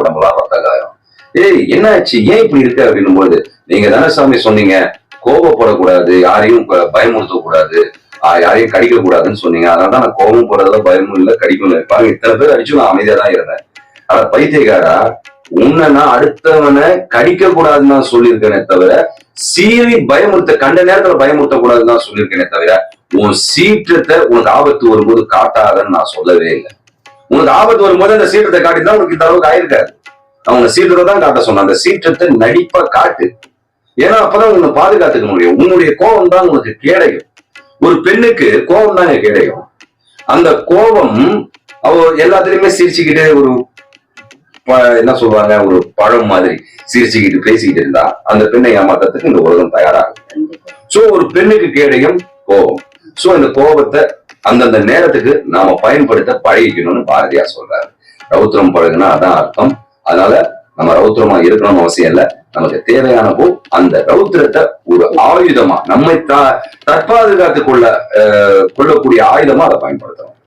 உடம்புலாம் ரத்த காயம் ஏய் என்னாச்சு? ஏன் இப்படி இருக்கு அப்படின்னும் போது நீங்க தானே சாமி சொன்னீங்க. கோபப்படக்கூடாது யாரையும் பயமுறுத்த கூடாது யாரையும் கடிக்க கூடாதுன்னு சொன்னீங்க. அதனால தான் நான் கோபம் போறதுல பயமும் இல்லை கடிக்கும் இல்லை. பாருங்க இத்தனை பேர் அடிச்சு நான் அமைதியா தான் இருந்தேன். ஆனா பைத்தியக்காரா உன்னை நான் அடுத்தவனை கடிக்க கூடாதுன்னு தான் சொல்லியிருக்கேனே தவிர சீவி பயமுறுத்த கண்ட நேரத்துல பயமுறுத்த கூடாதுன்னு தான் சொல்லியிருக்கேனே தவிர உன் சீற்றத்தை உனக்கு ஆபத்து வரும்போது காட்டாதன்னு நான் சொல்லவே இல்லை. உனக்கு ஆபத்து வரும்போது அந்த சீற்றத்தை காட்டிதான் உனக்கு இந்த அளவுக்கு ஆயிருக்காது. அவங்க சீற்றத்தை தான் காட்ட சொன்ன அந்த சீற்றத்தை நடிப்பா காட்டு. ஏன்னா அப்பதான் உன்னை பாதுகாத்துக்க முடியும். உன்னுடைய கோபம் தான் உனக்கு கேடையும். ஒரு பெண்ணுக்கு கோபம் தாங்க கேடையும். அந்த கோபம் அவ எல்லாத்துலயுமே சிரிச்சுக்கிட்டு ஒரு என்ன சொல்லுவாங்க ஒரு பழம் மாதிரி சிரிச்சுக்கிட்டு பேசிக்கிட்டு இருந்தா அந்த பெண்ணை ஏமாத்துறதுக்கு இந்த உலகம் தயாராகும். சோ ஒரு பெண்ணுக்கு கேடயம் கோபம். சோ இந்த கோபத்தை அந்தந்த நேரத்துக்கு நாம பயன்படுத்த பழகிக்கணும்னு பாரதியார் சொல்றாரு. ரௌத்திரம் பழகுனா அதான் அர்த்தம். அதனால நம்ம ரௌத்திரமா இருக்கணும்னு அவசியம் இல்ல. நமக்கு தேவையான அந்த ரௌத்திரத்தை ஒரு ஆயுதமா நம்மை தா- கொள்ளக்கூடிய ஆயுதமா அதை பயன்படுத்தணும்.